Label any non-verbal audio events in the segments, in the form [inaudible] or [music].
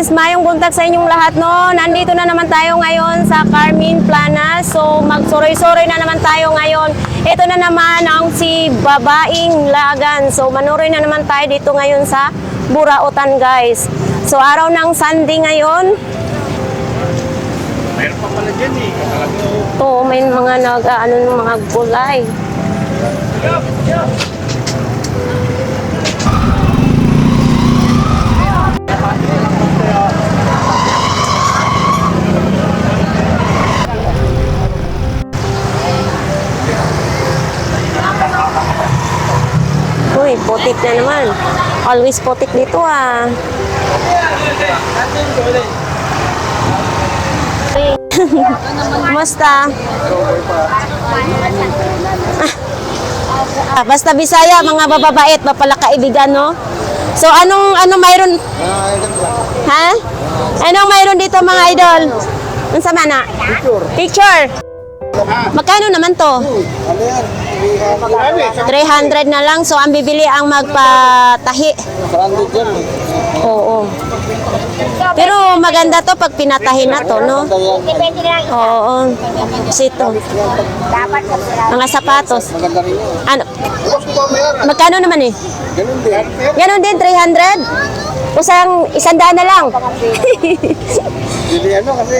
guys, mayong buntag sa inyong lahat no. Nandito na naman tayo ngayon sa Carmen Plana. So magsuroy-suroy na naman tayo ngayon. Ito na naman ang si Babaing Lagan. So manuroy na naman tayo dito ngayon sa Burautan guys. So araw ng Sunday ngayon. Mayroon pa pala dyan eh. Akala ko, To, may mga nag ano ng mga gulay. Uy, putik na naman. Always putik dito ah. [laughs] Kumusta? Ah, basta Bisaya, mga bababait, mapala kaibigan, no? So, anong, ano mayroon? Ha? Anong mayroon dito, mga idol? Ano sa mana? Picture. Picture. Magkano naman to? 300 na lang. So, ang bibili ang magpatahi. Oo. Pero maganda to pag pinatahi na to, no? Depende lang. Oo. Sito. Mga sapatos. Ano? Magkano naman eh? Ganun din. Ganon din, 300? Usang isandaan na lang. Hindi ano kasi,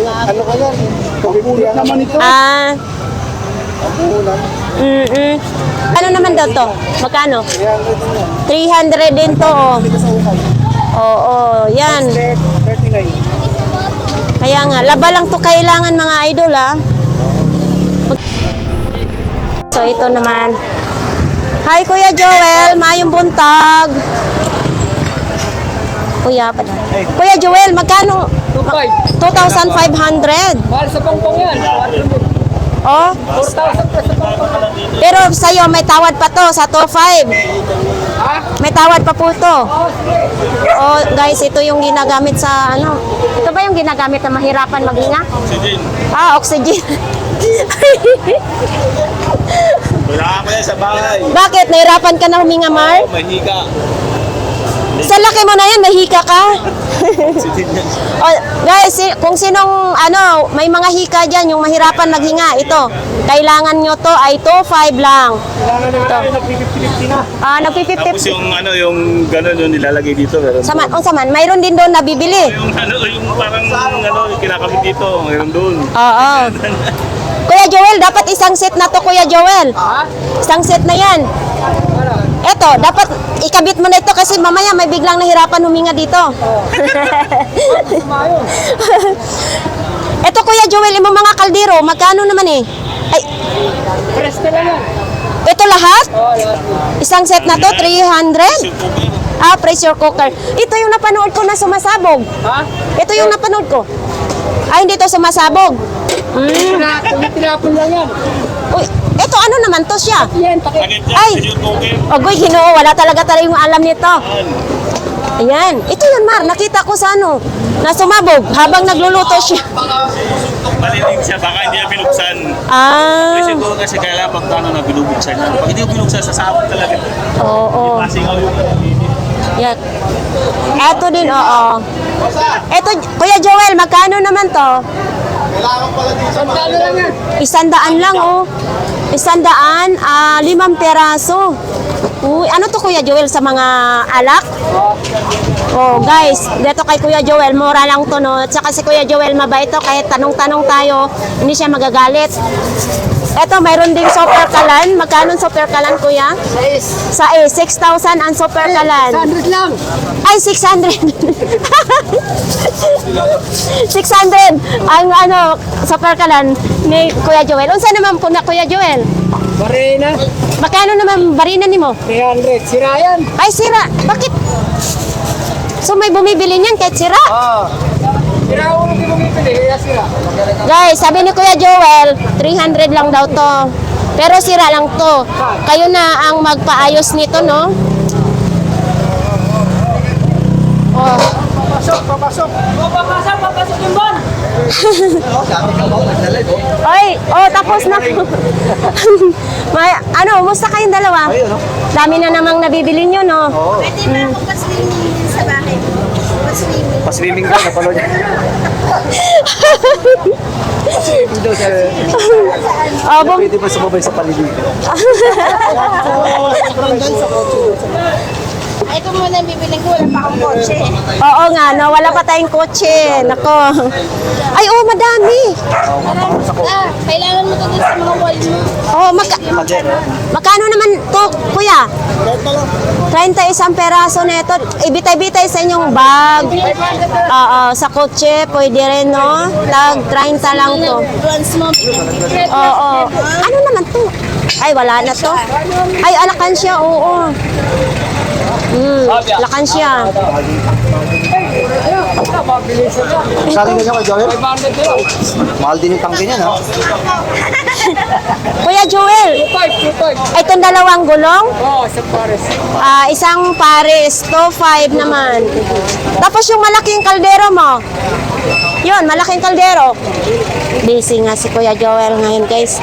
ano ka yan? Pagpulat naman ito. ah. Mm -mm. Ano naman daw to? Magkano? Kaya ano din 300 yan. din to, oh. Dito sa ukay. Oo, yan. 39. Kaya nga, laba lang to kailangan mga idol, ah. So, ito naman. Hi, Kuya Joel. Mayong buntag. Kuya pa Kuya Joel, magkano? 2,500. Mahal sa pongpong yan. Oh, 4,000 pesos pero sa'yo may tawad pa to sa 2,500. Ha? May tawad pa po to. Oh, guys, ito yung ginagamit sa ano. Ito ba yung ginagamit na mahirapan maghinga? Sige. Ah, oxygen. Wala ka yan sa bahay. Bakit? Nahirapan ka na huminga, Mar? Oh, may higa. Sa laki mo na yan, nahika ka. [laughs] Oh, guys, kung sinong ano, may mga hika dyan, yung mahirapan maghinga, ito. Kailangan nyo to ay 2,500 lang. Kailangan na tayo nag-50-50 na. Ah, nagpipip Tapos yung ano, yung gano'n yung nilalagay dito. Meron Saman, oh, saman, mayroon din doon nabibili. Yung ano, yung parang ano, yung kinakabit dito. Meron doon. Oo. [laughs] Kuya Joel, dapat isang set na to, Kuya Joel. Ha? Isang set na yan. Eto, dapat ikabit mo na ito kasi mamaya may biglang nahirapan huminga dito. [laughs] Eto, Kuya Joel, yung mga kaldero, magkano naman eh? Ay, Presto lang yan. ito lahat? Lahat. Isang set na to, 300? Yung cookie. Ah, pressure cooker. Ito yung napanood ko na sumasabog. Ha? Ito yung napanood ko. Ay, hindi to sumasabog. Mm. Tina- Tumitinapon lang yan. Ito ano naman to siya? Yan. Ay! Agoy, ginoo, wala talaga talaga yung alam nito. Ayan. Ito yun, Mar. Nakita ko sa ano. Na sumabog habang nagluluto siya. Malinig siya, baka hindi niya binuksan. Ah. Kasi siguro kasi kailangan pag ano na binubuksan niya. Pag hindi ko binuksan, sasabog talaga. Oo. Pasingaw yung Yan. Eto din, oo. Eto, Kuya Joel, magkano naman to? Sandalo lang yan. Isandaan lang, oh. Isandaan, ah, limang peraso. Uy, ano to Kuya Joel sa mga alak? Oh, guys, dito kay Kuya Joel, mura lang to, no? At saka si Kuya Joel, mabait to, kahit tanong-tanong tayo, hindi siya magagalit. Eto, mayroon ding super kalan. Magkano ang super kalan, Kuya? Sa eh, 6,000 ang super kalan. 100 lang. Ay, 600. 600 ang ano, super kalan ni Kuya Joel. Unsa naman po na Kuya Joel? Barena. Makano naman barina nimo? 300. Sira yan. Ay, sira. Bakit? So may bumibili niyan kahit sira? Oh. Sira ako nung bumibili. Kaya sira. Guys, sabi ni Kuya Joel, 300 lang daw to. Pero sira lang to. Kayo na ang magpaayos nito, no? Oh. Papasok, papasok. Oh, papasok, papasok yung ban. [laughs] Ay, oh, tapos na. [laughs] May, ano, musta kayong dalawa? Dami na namang nabibili nyo, no? Pwede ba bukas din sa bahay mo? Pa-swimming ka, napanood niya. Pa-swimming daw sa... Oh, bum- Pwede ba sumabay sa paliligo? [laughs] Ay, kung muna bibiling ko, wala pa akong kotse. Oo nga, no, wala pa tayong kotse. Nako. Ay, oh, madami. Ah, kailangan mo to dun sa mga wall mo. Oh, maka- makano naman to, kuya? 31 peraso na ito. Ibitay-bitay sa inyong bag. Oo, sa kotse, pwede rin, no? Tag 30 lang to. Oo. Ano naman to? Ay, wala na to. Ay, alakan siya, oo. Hmm, alakan siya. Sabi niya kay Joel? Mahal din yung tangke niya, no? [laughs] Kuya Joel, 2.5, 2.5. itong dalawang gulong, Oo, sa Paris. ah, isang pares, to 5 naman. Tapos yung malaking kaldero mo, yun, malaking kaldero. Busy nga si Kuya Joel ngayon, guys.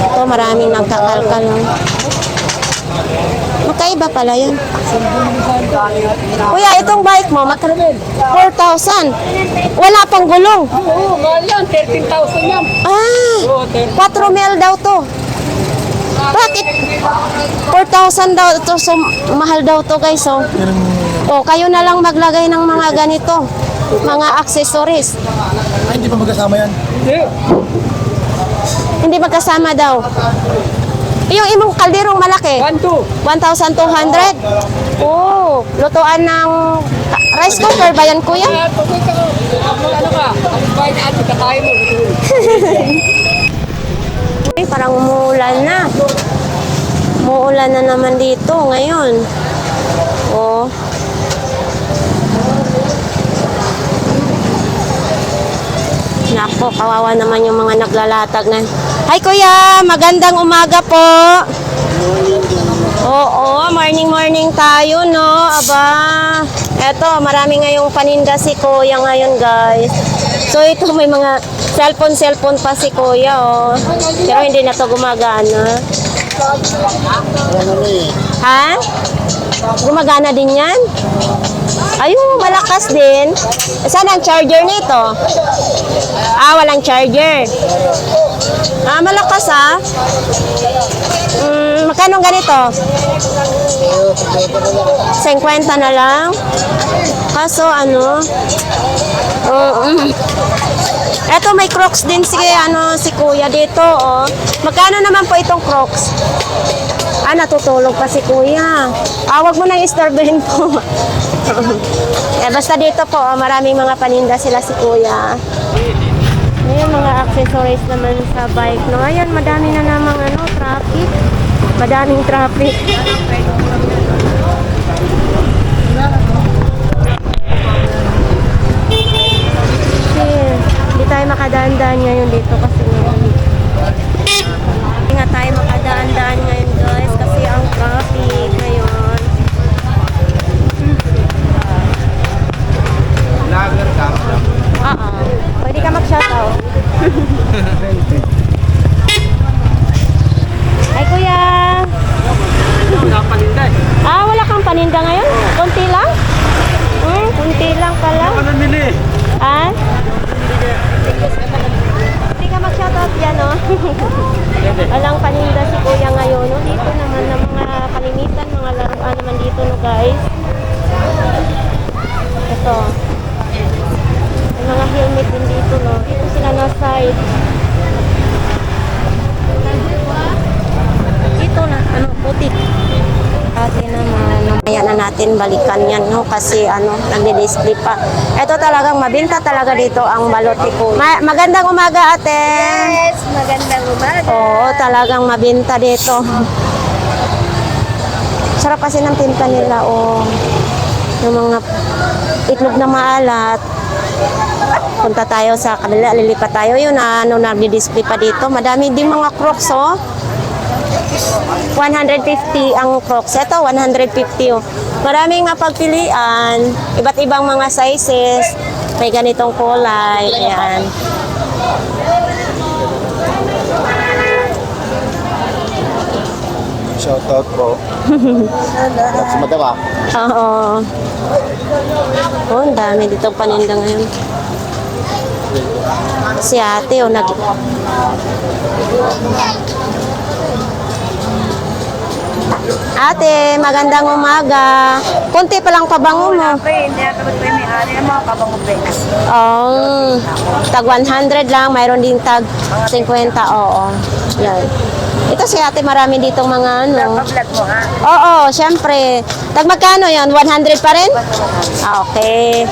Ito, maraming nagkakalkal. no? Magkaiba pala yun. Kuya, itong bike mo, magka- 4,000. Wala pang gulong. Oo, mahal yan. 13,000 yan. Ah, Oo, 13. 4 mil daw to. Bakit? 4,000 daw to. So, mahal daw to guys. So. O, kayo na lang maglagay ng mga ganito. Mga accessories. Ay, hindi pa magkasama yan. Hindi. Hindi magkasama daw. Yung imong kalderong malaki, 1.2. 1,200. Oh, lutuan ng rice cooker ba yan, kuya? Mag- ano ka, ang bahay na ano, kakain mo. [laughs] Uy, parang umuulan na. Umuulan na naman dito ngayon. Oh. Nako, kawawa naman yung mga naglalatag na. Hi kuya, magandang umaga po. Oo, morning morning tayo no. Aba, eto, marami ngayong paninda si kuya ngayon guys. So ito may mga cellphone cellphone pa si kuya oh. Pero hindi na to gumagana. Ha? Gumagana din yan? Ayun, malakas din. Saan ang charger nito? Ah, walang charger. Ah, malakas ah. Mm, magkano ganito? 50 na lang. Kaso ano? Oo. mm. Eto may Crocs din si ano si Kuya dito oh. Magkano naman po itong Crocs? Ah, natutulog pa si Kuya. Ah, wag mo nang istorbohin po. [laughs] [laughs] eh, basta dito po, oh, maraming mga paninda sila si Kuya. Ayan, mga accessories naman sa bike. No? Ayan, madami na namang ano, traffic. Madaming traffic. Hindi tayo makadaan-daan ngayon dito kasi nga. Hindi nga tayo makadaan-daan ngayon guys kasi ang traffic Lager ka. Oo. Pwede ka mag-shoutout. [laughs] Ay kuya! Napalinda eh. Ah, wala kang paninda ngayon? Kunti lang? Hmm, kunti lang pala. namili? Ah? Hindi ka mag-shoutout yan, no? Walang paninda si kuya ngayon, no? Dito naman ng mga kalimitan, mga laruan naman dito, no, guys. Ito. Mga helmet din dito, no? Dito sila na side. Dito na, ano, putik. Kasi naman, mamaya na natin balikan yan, no? Kasi, ano, nagdi-display pa. Ito talagang mabinta talaga dito ang baloti ko. Ma- magandang umaga, ate. Yes, magandang umaga. Oo, talagang mabinta dito. Sarap kasi ng tinta nila, oh. Yung mga itlog na maalat. Punta tayo sa kabila, lilipat tayo. Yun, ano, nagdi-display pa dito. Madami din mga crocs, oh. 150 ang crocs. Ito, 150, oh. Maraming mapagpilian. Iba't ibang mga sizes. May ganitong kulay. Ayan. Shout out po. That's madama. [laughs] Oo. Oh, ang dami dito paninda ngayon. Si ate, oh, nag... Ate, magandang umaga. Kunti pa lang pabango mo. hindi ako ba may ari ang mga kabango Oh, tag 100 lang, mayroon din tag 50, oo. Yan. Ito si ate, marami ditong mga ano. Vlog mo ha? Oo, syempre. Tag magkano yan? 100 pa rin? Ah, okay.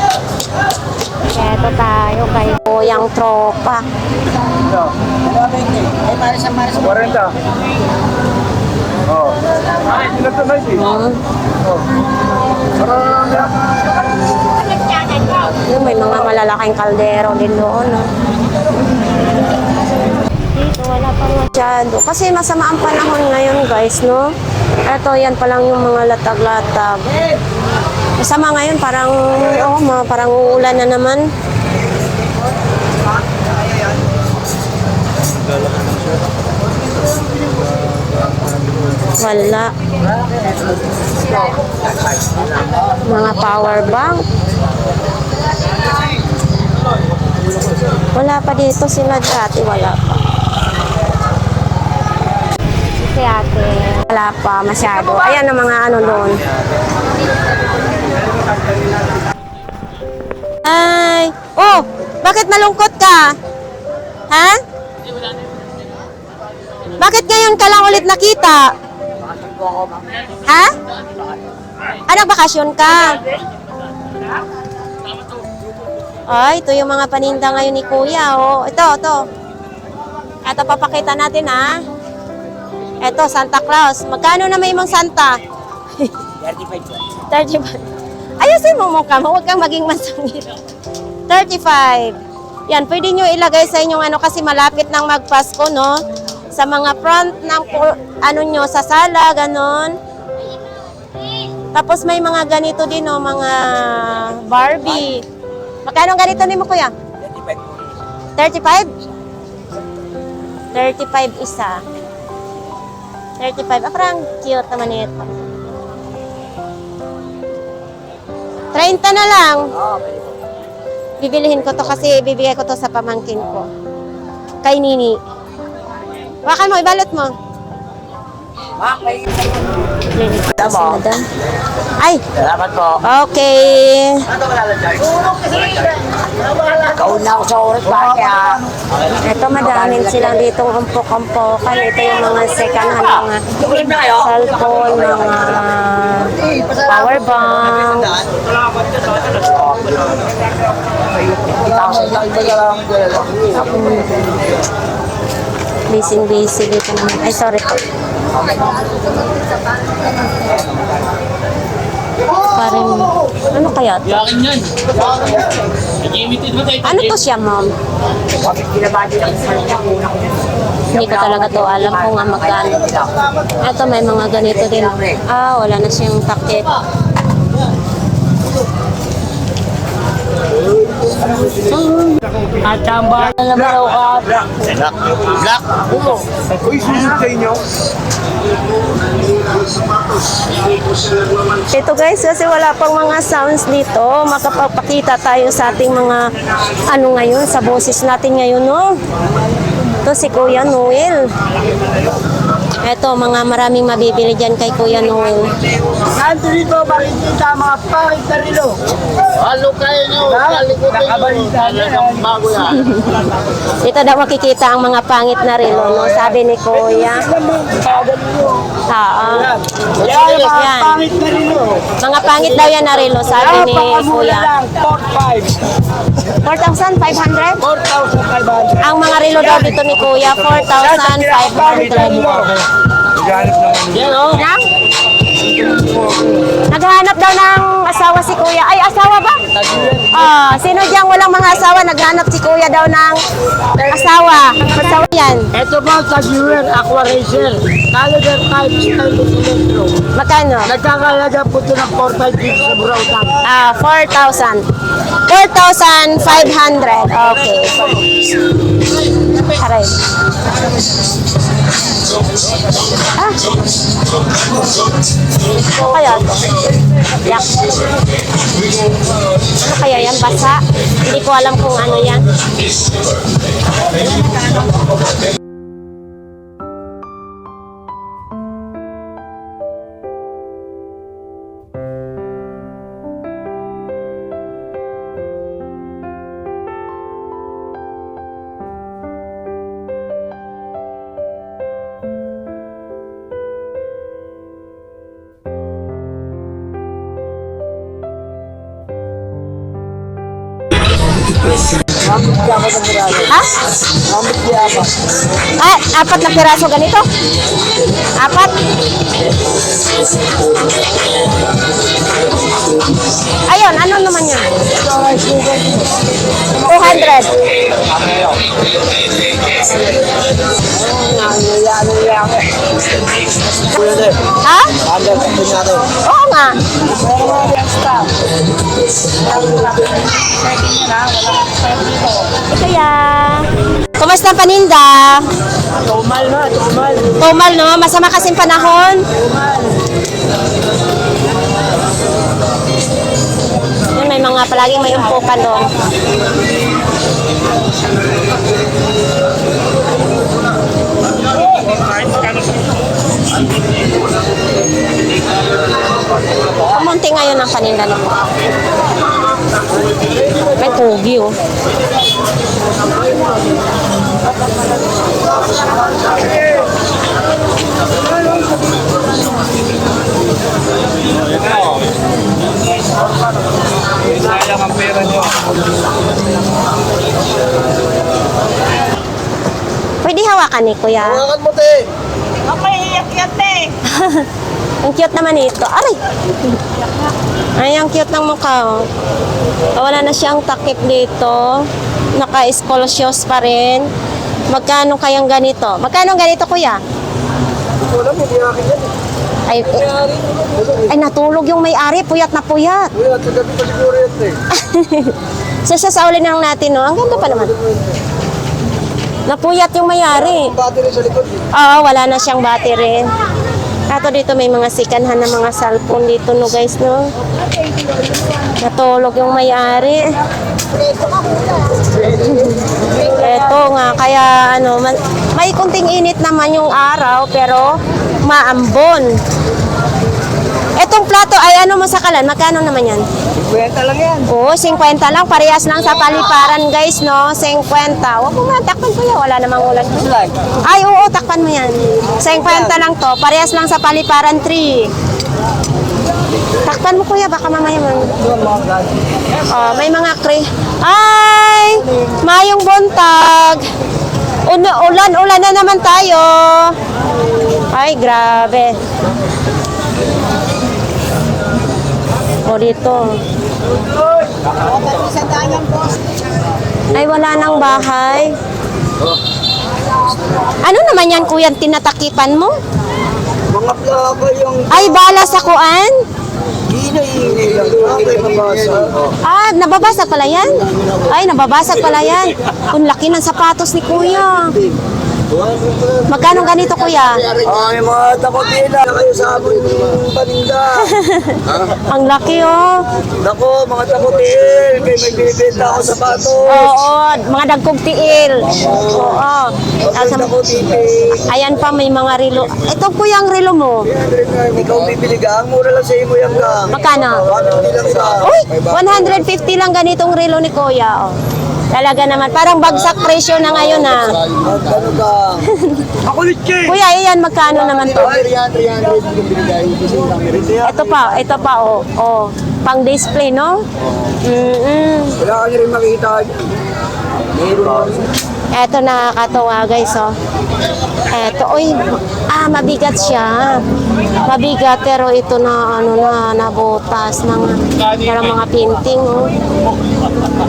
Eto tayo kay Kuyang Tropa. Ay, maris ang maris. 40. Oh. Ay, ito na Hmm. Parang Yung may mga malalaking kaldero din doon. No? Dito wala pa masyado. Kasi masama ang panahon ngayon guys, no? Eto, yan pa lang yung mga latag-latag. Masama ngayon, parang, oh, ma, parang uulan na naman. Wala. Mga power bank. Wala pa dito sila dati, wala pa. Si ate, wala pa masyado. Ayan ang mga ano doon. Ay! Oh! Bakit malungkot ka? Ha? Bakit ngayon ka lang ulit nakita? Ha? Ah, bakasyon ka? Ay, ito yung mga paninda ngayon ni Kuya, oh. Ito, ito. Ito, papakita natin, ha. Ito, Santa Claus. Magkano na may mong Santa? 35. 35. Ayusin mo mukha mo, huwag kang maging masungit. 35. Yan, pwede nyo ilagay sa inyong ano kasi malapit nang magpasko, no? Sa mga front ng ano nyo, sa sala, ganon. Tapos may mga ganito din, no? Mga Barbie. Magkano ganito ni mo, kuya? 35. 35 isa. 35. Ah, parang cute naman ito. 30 na lang. Bibilihin ko to kasi bibigay ko to sa pamangkin ko. Kay Nini. Wakan mo, ibalot mo. Si madam. Ay, Salamat po. okay. Kauna ako sa oras ba kaya? Ito, madaming silang ditong umpok-umpokan. Ito yung mga second hand, mga cellphone, mga power bank. Busy-busy dito naman. Ay, sorry po. Parang, ano kaya to? Yakin yan. Limited mo tayo. Ano to siya, ma'am? Hindi ko talaga to alam kung nga magkano. Ito, may mga ganito din. Ah, wala na siyang takip. At tamba na naman ako ka. Black. Black. Uy, susunod sa inyo. Ito guys, kasi wala pang mga sounds dito. Makapagpakita tayo sa ating mga ano ngayon, sa boses natin ngayon, no? Ito si Kuya Noel. Ito, mga maraming mabibili dyan kay Kuya Noel. Nandito dito, makikita mga pangit na rilo. Halo kayo nyo. Kalikutin nyo. Talagang bago yan. Dito daw makikita ang mga pangit na relo, no? Sabi ni Kuya. Oo. Yan, mga Yan. pangit na rilo. Mga pangit daw yan na relo, sabi ni Kuya. lang, 4-5. 4,500? 4,500. Ang mga relo daw dito ni Kuya, 4,500. Yan o. Nang? Naghahanap daw ng asawa si Kuya. Ay, asawa ba? Ah, sino diyang walang mga asawa? Naghanap si Kuya daw ng asawa. Asawa yan. Ito po, Taguer Aqua Racer. Caliber 5, stainless electro. Magkano? Nagkakalaga po ito ng 4-5 gigs sa Burautan. Ah, 4,000. 4,500. Okay. Aray. Ah. Ano kaya to? Yak. Ano kaya yan? Basa? Hindi ko alam kung ano yan. Ha? Ah, apat na piraso ganito? Apat? Ayun, ano naman yan? 200. Ha? Oo nga. Kaya, kumusta paninda? Tumal na, tumal. Tumal, no? Masama kasing panahon. Yun, may mga palaging may umpukan doon. Kumunti ngayon ang paninda ng mga. May kugi, oh. Sayang ang pera nyo. Pwede hawakan ni Kuya. Hawakan mo, te. [laughs] Ang cute naman ito. Aray! Ay, ang cute ng mukha, oh. Wala na siyang takip dito. Naka-escolosios pa rin. Magkano kayang ganito? Magkano ganito, kuya? Wala mo, di akin yan. eh. Ay, eh, ay natulog yung may-ari. Puyat na puyat. Kuya, sa gabi pa siguro yan, te. So, sasaulin lang natin, no? Ang ganda pa naman. Napuyat yung may-ari. Battery sa likod. eh. Oo, wala na siyang battery. Ato dito may mga sikanhan ng mga cellphone dito no guys no. Natulog yung may-ari. Eto nga, kaya ano, may kunting init naman yung araw pero maambon. Etong plato ay ano mo sa kalan, magkano naman yan? Kwenta lang yan. Oo, 50 lang, parehas lang sa paliparan guys no, 50. Huwag mo nga, takpan ko yan, wala namang ulan. Ay, oo, takpan mo yan. 50 lang to, parehas lang sa paliparan 3. Takpan mo kuya, baka mamaya man. Oh, may mga kre. Ay! Mayong buntag. Una, ulan, ulan na naman tayo. Ay, grabe. O dito. Ay, wala nang bahay. Ano naman yan, kuya, tinatakipan mo? Mga plaka yung Ay, bala sa kuan? hinay-hinay lang. Mabasa. Ah, nababasag pala yan? Ay, nababasag pala yan. Ang laki ng sapatos ni kuya. Magkano ganito, kuya? Ay, mga takotila kayo sa amon paninda. [laughs] Ang laki, oh. Nako, mga takotil. Kay may binibenta ako sapatos. Oo, mga dagkog tiil. Oo. Ang Asa- takotili. Ayan pa, may mga relo. Ito, kuya, ang relo mo. Ikaw bibili ka. Ang mura lang sa imo yan ka. Magkano? Ano lang sa... Uy, 150 lang ganitong relo ni kuya, oh. Talaga naman, parang bagsak presyo na ngayon, ah. Ano ka? Ako litche! Kuya, iyan, magkano naman to? 300, 300 yung binigay. Ito pa, ito pa, oh. oh. Pang display, no? Mm-mm. Wala ka rin makita. Meron. Eto nakakatuwa guys, oh. Eto, oy, ah, mabigat siya. Mabigat, pero ito na, ano na, nabutas. Mga, parang mga painting, oh.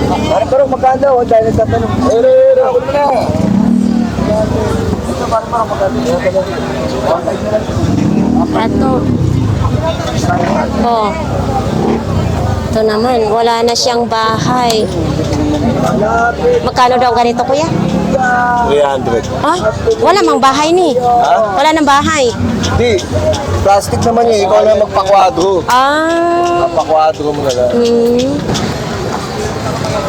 Parang parang magkano ako dahil nagtatanong. Ere, ere, ako na. Ito parang magkano. Eto. Oh. Ito naman, wala na siyang bahay. Magkano daw ganito, kuya? 300. Ay, wala mang bahay ni. Wala nang bahay. Di, plastic naman yun. Ikaw na magpakwadro. Ah, Magpakwadro mo na lang. hmm.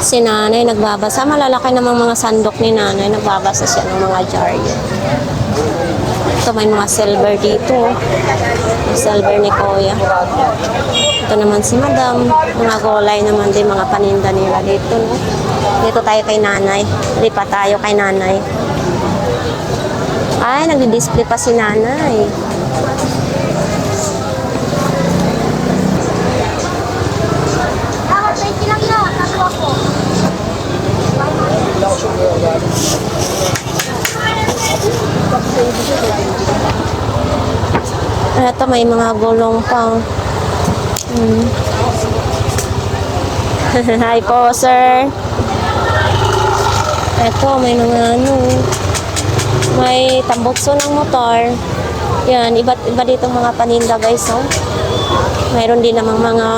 Si nanay nagbabasa. Malalaki namang mga sandok ni nanay. Nagbabasa siya ng mga jar. Ito may mga silver dito. oh. Silver ni Kuya. Ito naman si Madam. Mga gulay naman din, mga paninda nila dito. No? Dito tayo kay nanay. Pa tayo kay nanay. Ay, nagdi-display pa si nanay. Ah, 20 lang na. Ako ako. Ito may mga gulong pa. Hmm. [laughs] Hi po, sir. Ito, may mga ano. May tambokso ng motor. Yan, iba't iba dito mga paninda guys, oh. Mayroon din namang mga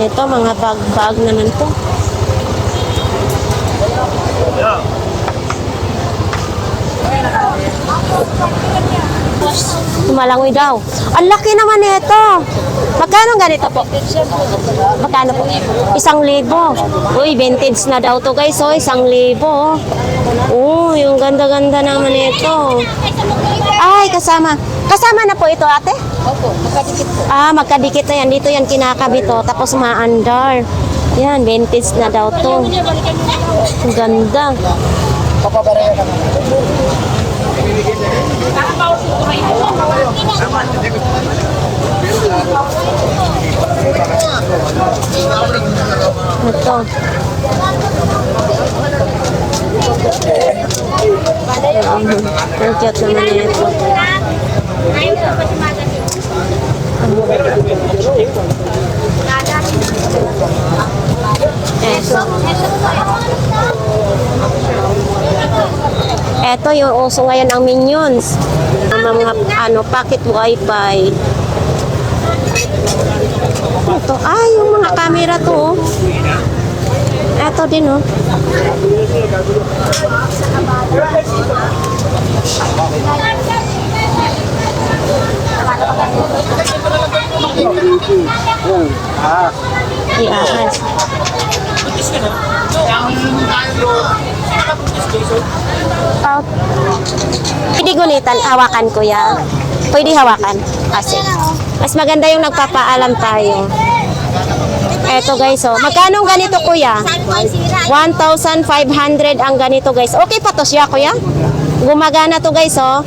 ito, mga bag-bag naman to. Malangoy daw. Ang laki naman nito. Magkano ganito po? Magkano po? Isang libo. Uy, vintage na daw to guys. Oh, isang libo. Oh, yung ganda-ganda naman nito. Ay, kasama. Kasama na po ito ate? Opo, makadikit po. Ah, magkadikit na yan. Dito yan kinakabit oh. Tapos maandar. Yan, vintage na daw to. Ang ganda. Ito. Ang cute naman ko pa si Magazine. Eto. Yung uso ngayon ang Minions. Ang mga ano, pocket wifi. Ito, ah, yung mga camera to. oh. Eto din, oh. Iahas. Ah, pwede gunitan, hawakan kuya. Pwede hawakan. Kasi mas maganda yung nagpapaalam tayo. Eto guys, oh. Magkano ganito kuya? Sabi ko ay sira. 1,500 ang ganito guys. Okay pa to siya kuya? Gumagana to guys, oh.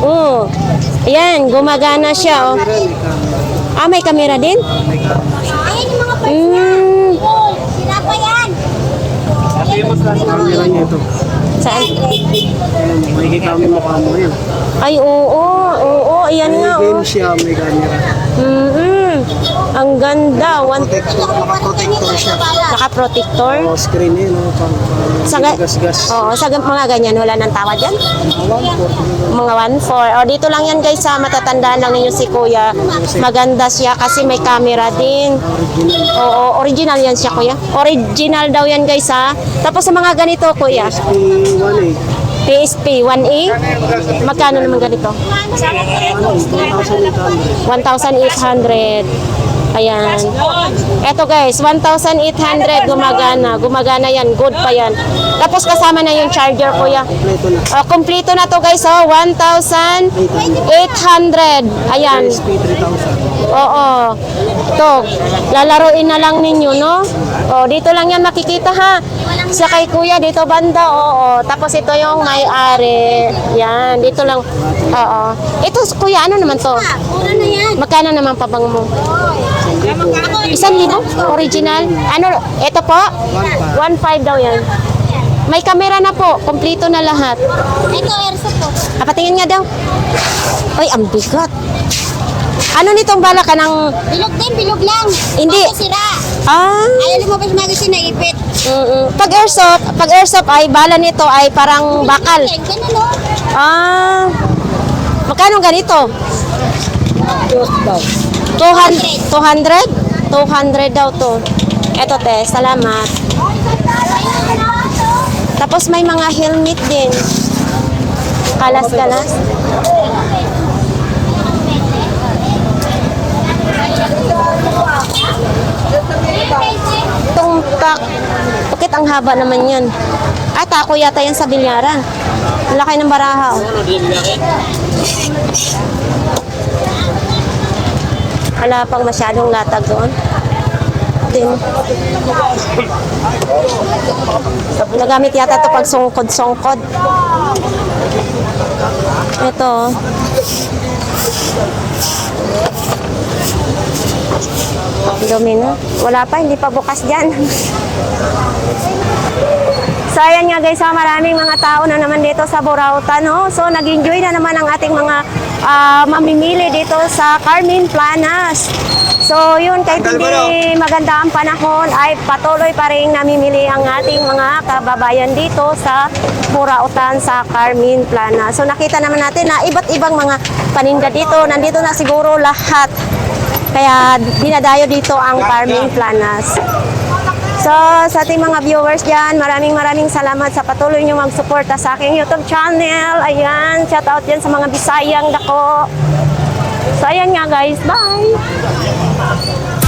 Oo. Ayan, gumagana siya, oh. Ah, may camera din? Ayan yung mga parts Mm. niya. Sira pa yan. Kamera niya ito. Saan? Makikita mo mukha mo yun. Ay, oo, oo, ayan nga, oh. siya, may camera. Mm-mm. Ang ganda. One, Naka-protector siya. naka-protector. O, screen yun? Pang, Sa ga- gas-gas. Oo, sa ga- mga ganyan, wala nang tawad yan. Mga 1-4. O, dito lang yan guys, sa matatandaan lang ninyo si kuya. Maganda siya kasi may camera din. Oo, original yan siya kuya. Original daw yan guys ha. Tapos sa mga ganito kuya, P1 eh. PSP 1A. Magkano naman ganito? 1,800. Ayan. Eto guys, 1,800 gumagana. Gumagana yan. Good pa yan. Tapos kasama na yung charger kuya. Kompleto na. Oh, kompleto na to guys, oh. 1,800. Ayan. SP 3000. Oo. To, lalaroin na lang ninyo, no? Oh, dito lang yan makikita ha. Sa kay kuya, dito banda, oo. Tapos ito yung may-ari. Yan, dito lang. Oo. Ito, kuya, ano naman to? Magkano naman pabang mo? Isang libo? Original? Ano? Ito po? 1.5 daw yan. May kamera na po. Kompleto na lahat. Ito, airso po. Ah, patingin nga daw. Ay, ang bigat. Ano nitong bala ka ng... Bilog din, bilog lang. Hindi. Kasi sira. Ah, Ayaw lumabas magazine na ipit. mm Pag airsoft, pag airsoft ay bala nito ay parang bakal. Ganun o. Ah, magkano ganito? 200? 200? 200? 200 daw to. Eto te, salamat. Tapos may mga helmet din. Kalas-kalas. Tungtak. Bakit ang haba naman yan? Ay, tako yata yan sa bilyaran. Laki ng baraha. oh. Wala pang masyadong latag doon. Din. Nagamit yata to pag sungkod-sungkod. Ito. oh. Dumi na. Wala pa, hindi pa bukas dyan. So ayan nga guys, ah, maraming mga tao na naman dito sa Burautan. No? So nag-enjoy na naman ang ating mga ah, mamimili dito sa Carmen Planas. So yun, kahit hindi maganda ang panahon, ay patuloy pa rin namimili ang ating mga kababayan dito sa Burautan sa Carmen Planas. So nakita naman natin na iba't ibang mga paninda dito. Nandito na siguro lahat. Kaya dinadayo dito ang Carmen Planas. So, sa ating mga viewers dyan, maraming maraming salamat sa patuloy nyo mag-suporta sa aking YouTube channel. Ayan, shout out dyan sa mga Bisayang dako. So, ayan nga guys. Bye!